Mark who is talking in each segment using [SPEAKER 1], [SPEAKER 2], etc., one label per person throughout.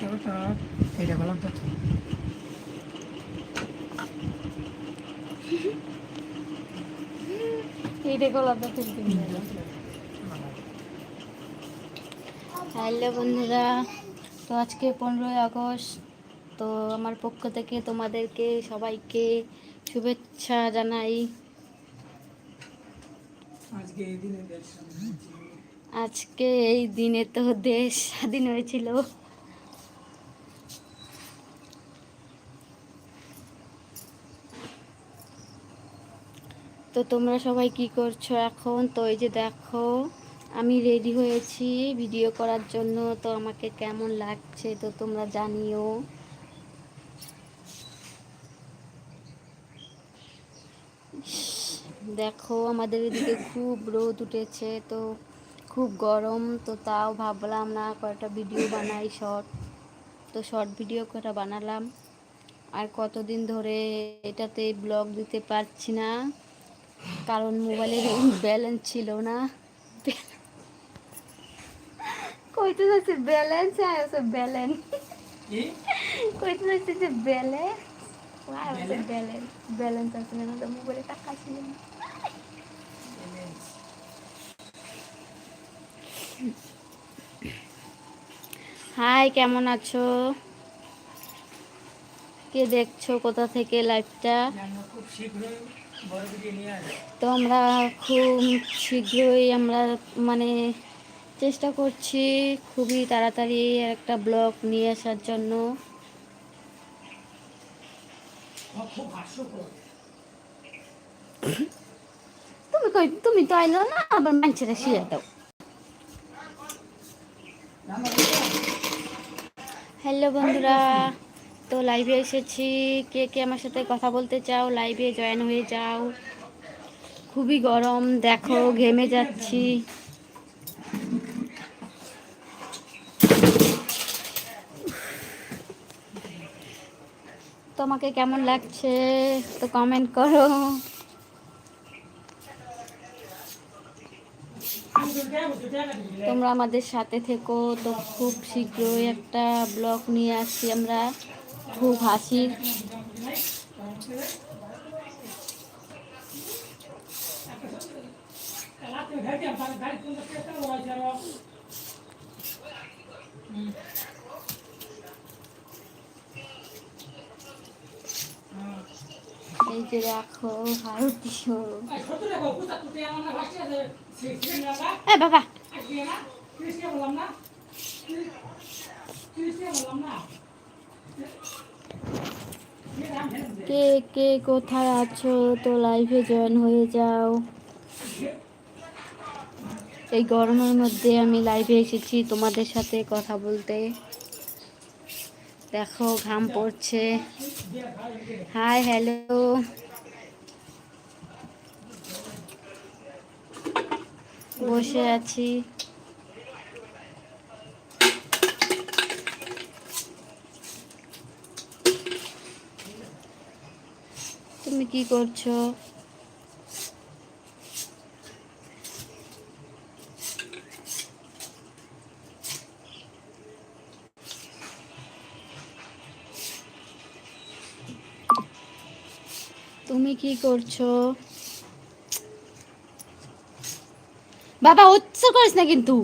[SPEAKER 1] কেউ তো
[SPEAKER 2] হ্যালো বন্ধুরা তো আজকে পনেরোই আগস্ট তো আমার পক্ষ থেকে তোমাদেরকে সবাইকে শুভেচ্ছা জানাই।
[SPEAKER 1] আজকে এই দিনে দেশ স্বাধীন হয়েছে।
[SPEAKER 2] আজকে এই দিনে তো দেশ স্বাধীন হয়েছিল। তো তোমরা সবাই কি করছ এখন? তো এই যে দেখো, আমি রেডি হয়েছি ভিডিও করার জন্য। তো আমাকে কেমন লাগছে তো তোমরা জানিও। দেখো, আমাদের এদিকে খুব রোদ উঠেছে, তো খুব গরম। তো তাও ভাবলাম না কয়েকটা ভিডিও বানাই শর্ট তো শর্ট ভিডিও কটা বানালাম। আর কতদিন ধরে এটাতে ব্লগ দিতে পারছি না। কারণ মোবাইলের ব্যালেন্স ছিল না। কইতে যাচ্ছে ব্যালেন্স আছে ব্যালেন্স
[SPEAKER 1] কি?
[SPEAKER 2] কইতে যাচ্ছে যে ব্যালেন্স ব্যালেন্স ব্যালেন্স আছে না তো মোবাইলে টাকা ছিল না। হাই কেমন আছো? কে দেখছ? কোথা থেকে লাইভটা
[SPEAKER 1] খুব শীঘ্রই
[SPEAKER 2] তো আমরা খুব শীঘ্রই আমরা মানে চেষ্টা করছি খুবই তাড়াতাড়ি একটা ব্লগ নিয়ে আসার জন্য। তুমি কই, তুমি তো আইলো না, আবার মানুষেরা শিয়ে দাও। হ্যালো বন্ধুরা। তো লাইভে এসেছি। কে কে আমার সাথে কথা বলতে চাও লাইভে জয়েন হয়ে যাও। খুবই গরম, দেখো, ঘেমে যাচ্ছি। তোমাকে কেমন লাগছে? তো কমেন্ট করো। তোমরা আমাদের সাথে থেকো। তো খুব শীঘ্রই একটা ব্লগ নিয়ে আসছি আমরা। খুব হাসির এই যে দেখো ভারতীয় এ বাবা। কে কে কোথায় আছো? তো লাইভে জয়েন হয়ে যাও। এই গরমের মধ্যে আমি লাইভে এসেছি তোমাদের সাথে কথা বলতে। দেখো, ঘাম পড়ছে। হাই হ্যালো বসে আছি। তুমি কি করছ? তুমি কি করছ? বাবা উচ্চ করিস না কিন্তু।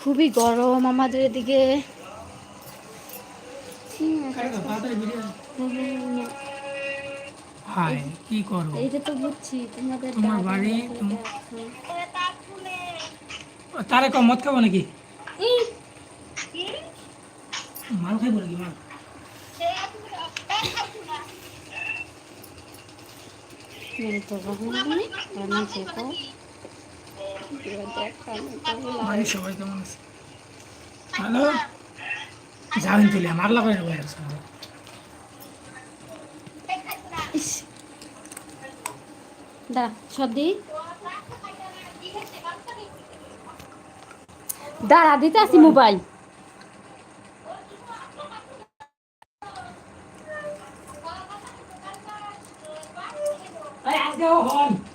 [SPEAKER 2] খুবই গরম আমাদের এদিকে।
[SPEAKER 1] হাই কি করো
[SPEAKER 2] এইটা তো বুঝছি তোমাদের
[SPEAKER 1] তোমার বাড়ি,
[SPEAKER 2] কোথায়
[SPEAKER 1] তুমি-
[SPEAKER 2] দেখো।
[SPEAKER 1] তারে কম মদ খাব নাকি? মাল খাইবো নাকি মাল? সবাই কেমন আছে? হ্যালো? যাবেন তুলে আমার লাগাই নেব একসঙ্গে
[SPEAKER 2] দাঁড়া সব দিই দাঁড়া দিতে আসি mobile. Hey, I go home.